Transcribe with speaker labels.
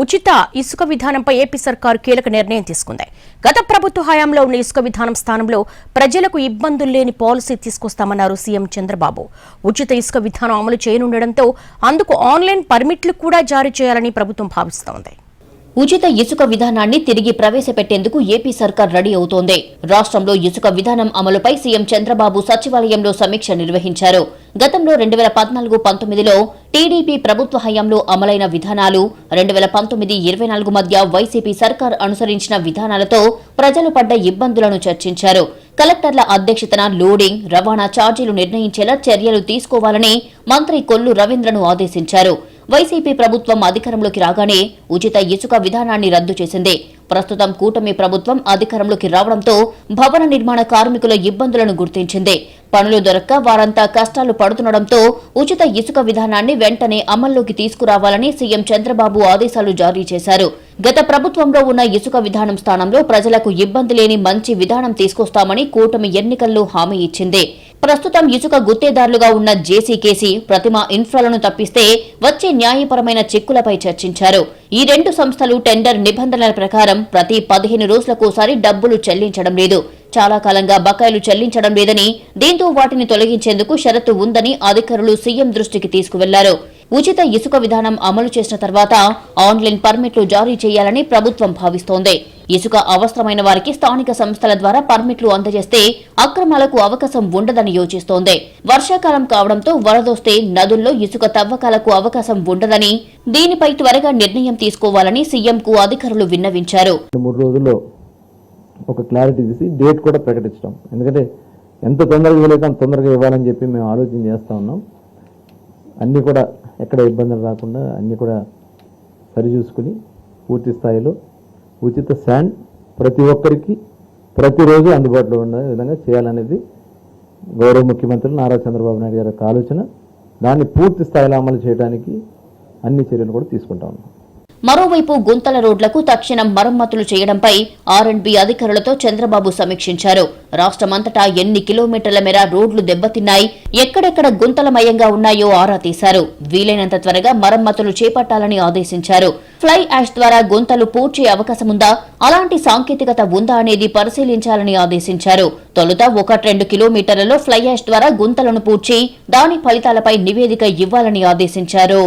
Speaker 1: ఉచిత ఇసుక విధానంపై ఏపీ సర్కారు కీలక నిర్ణయం తీసుకుంది. గత ప్రభుత్వ హయాంలో ఉన్న ఇసుక విధానం స్థానంలో ప్రజలకు ఇబ్బందులు లేని పాలసీ తీసుకొస్తామన్నారు సీఎం చంద్రబాబు. ఉచిత ఇసుక విధానం అమలు చేయనుండటంతో అందుకు ఆన్లైన్ పర్మిట్లు కూడా జారీ చేయాలని ప్రభుత్వం భావిస్తోంది.
Speaker 2: ఉచిత ఇసుక విధానాన్ని తిరిగి ప్రవేశపెట్టేందుకు ఏపీ సర్కార్ రెడీ అవుతోంది. రాష్ట్రంలో ఇసుక విధానం అమలుపై సీఎం చంద్రబాబు సచివాలయంలో సమీక్ష నిర్వహించారు. గతంలో రెండు వేల పద్నాలుగు పంతొమ్మిదిలో టీడీపీ ప్రభుత్వ హయాంలో అమలైన విధానాలు రెండు వేల పంతొమ్మిది ఇరవై నాలుగు మధ్య వైసీపీ సర్కార్ అనుసరించిన విధానాలతో ప్రజలు పడ్డ ఇబ్బందులను చర్చించారు. కలెక్టర్ల అధ్యక్షతన లోడింగ్ రవాణా ఛార్జీలు నిర్ణయించేలా చర్యలు తీసుకోవాలని మంత్రి కొల్లు రవీంద్రను ఆదేశించారు. వైసీపీ ప్రభుత్వం అధికారంలోకి రాగానే ఉచిత ఇసుక విధానాన్ని రద్దు చేసింది. ప్రస్తుతం కూటమి ప్రభుత్వం అధికారంలోకి రావడంతో భవన నిర్మాణ కార్మికుల ఇబ్బందులను గుర్తించింది. పనులు దొరక్క వారంతా కష్టాలు పడుతుండటంతో ఉచిత ఇసుక విధానాన్ని వెంటనే అమల్లోకి తీసుకురావాలని సీఎం చంద్రబాబు ఆదేశాలు జారీ చేశారు. గత ప్రభుత్వంలో ఉన్న ఇసుక విధానం స్థానంలో ప్రజలకు ఇబ్బంది లేని మంచి విధానం తీసుకొస్తామని కూటమి ఎన్నికల్లో హామీ ఇచ్చింది. ప్రస్తుతం ఇసుక గుత్తేదారులుగా ఉన్న జేసీకేసీ ప్రతిమ ఇన్ఫ్రాలను తప్పిస్తే వచ్చే న్యాయపరమైన చిక్కులపై చర్చించారు. ఈ రెండు సంస్థలు టెండర్ నిబంధనల ప్రకారం ప్రతి పదిహేను రోజులకోసారి డబ్బులు చెల్లించడం లేదు. చాలా కాలంగా బకాయిలు చెల్లించడం లేదని దీంతో వాటిని తొలగించేందుకు షరతు ఉందని అధికారులు సీఎం దృష్టికి తీసుకువెళ్ళారు. ఉచిత ఇసుక విధానం అమలు చేసిన తర్వాత ఆన్లైన్ పర్మిట్లు జారీ చేయాలని ప్రభుత్వం భావిస్తోంది. ఇసుక అవసరమైన వారికి స్థానిక సంస్థల ద్వారా పర్మిట్లు అందజేస్తే అక్రమాలకు అవకాశం ఉండదని యోచిస్తోంది. వర్షాకాలం కావడంతో వరదొస్తే నదుల్లో ఇసుక తవ్వకాలకు అవకాశం ఉండదని దీనిపై త్వరగా నిర్ణయం తీసుకోవాలని సీఎంకు అధికారులు విన్నవించారు.
Speaker 3: మూడు రోజుల్లో ఒక క్లారిటీ తీసి డేట్ కూడా ప్రకటించడం. ఎందుకంటే ఎంత తొందరగా వీలైతే అంత తొందరగా ఇవ్వాలని చెప్పి మేము ఆలోచన చేస్తూ ఉన్నాం. అన్నీ కూడా ఎక్కడ ఇబ్బందులు రాకుండా అన్నీ కూడా సరిచూసుకుని పూర్తి స్థాయిలో ఉచిత శాండ్ ప్రతి ఒక్కరికి ప్రతిరోజు అందుబాటులో ఉండే విధంగా చేయాలనేది గౌరవ ముఖ్యమంత్రి నారా చంద్రబాబు నాయుడు గారి ఆలోచన. దాన్ని పూర్తి స్థాయిలో అమలు చేయడానికి అన్ని చర్యలు కూడా తీసుకుంటా ఉన్నాం.
Speaker 2: మరోవైపు గుంతల రోడ్లకు తక్షణం మరమ్మతులు చేయడంపై ఆర్ఎండ్బి అధికారులతో చంద్రబాబు సమీక్షించారు. రాష్ట్రమంతటా ఎన్ని కిలోమీటర్ల మేర రోడ్లు దెబ్బతిన్నాయి ఎక్కడెక్కడ గుంతలమయంగా ఉన్నాయో ఆరా తీశారు. వీలైనంత త్వరగా మరమ్మతులు చేపట్టాలని ఆదేశించారు. ఫ్లై యాష్ ద్వారా గుంతలు పూడ్చే అవకాశముందా అలాంటి సాంకేతికత ఉందా అనేది పరిశీలించాలని ఆదేశించారు. తొలుత ఒకటి రెండు కిలోమీటర్లలో ఫ్లై యాష్ ద్వారా గుంతలను పూడ్చి దాని ఫలితాలపై నివేదిక ఇవ్వాలని ఆదేశించారు.